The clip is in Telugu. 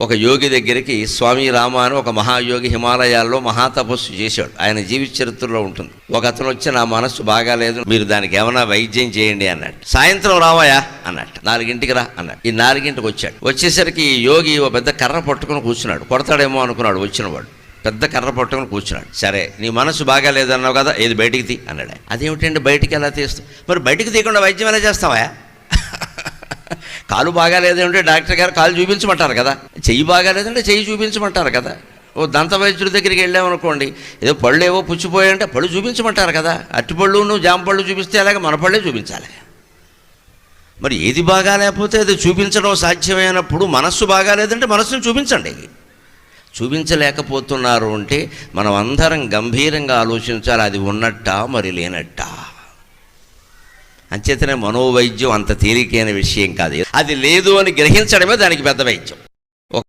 ఒక యోగి దగ్గరికి స్వామి రామ అని ఒక మహాయోగి హిమాలయాల్లో మహాతపస్సు చేశాడు. ఆయన జీవిత చరిత్రలో ఉంటుంది. ఒక అతను వచ్చి నా మనస్సు బాగాలేదు మీరు దానికి ఏమైనా వైద్యం చేయండి అన్నాడు. సాయంత్రం రావాయా అన్నట్టు నాలుగింటికి రా అన్నాడు. ఈ నాలుగింటికి వచ్చాడు. వచ్చేసరికి ఈ యోగి ఒక పెద్ద కర్ర పట్టుకుని కూర్చున్నాడు. కొడతాడేమో అనుకున్నాడు వచ్చినవాడు. పెద్ద కర్ర పట్టుకుని కూర్చున్నాడు. సరే నీ మనసు బాగా లేదన్నావు కదా ఏది బయటికి తీ అన్నాడు అదేమిటండి బయటికి ఎలా తీస్తావు? మరి బయటికి తీయకుండా వైద్యం ఎలా చేస్తావా కాలు బాగాలేదంటే డాక్టర్ గారు కాలు చూపించమంటారు కదా. చెయ్యి బాగాలేదంటే చెయ్యి చూపించమంటారు కదా. ఓ దంత వైద్యుడి దగ్గరికి వెళ్ళామనుకోండి ఏదో పళ్ళు ఏవో పుచ్చిపోయాయంటే పళ్ళు చూపించమంటారు కదా. అట్టిపళ్ళు నువ్వు జామ పళ్ళు చూపిస్తే అలాగే మన పళ్ళే చూపించాలి. మరి ఏది బాగా లేకపోతే అది చూపించడం సాధ్యమైనప్పుడు మనస్సు బాగాలేదంటే మనస్సును చూపించండి. చూపించలేకపోతున్నారు అంటే మనం అందరం గంభీరంగా ఆలోచించాలి అది ఉన్నట్టా మరి లేనట్టా? అంచేతనే మనోవైద్యం అంత తేలికైన విషయం కాదు. అది లేదు అని గ్రహించడమే దానికి పెద్ద వైద్యం.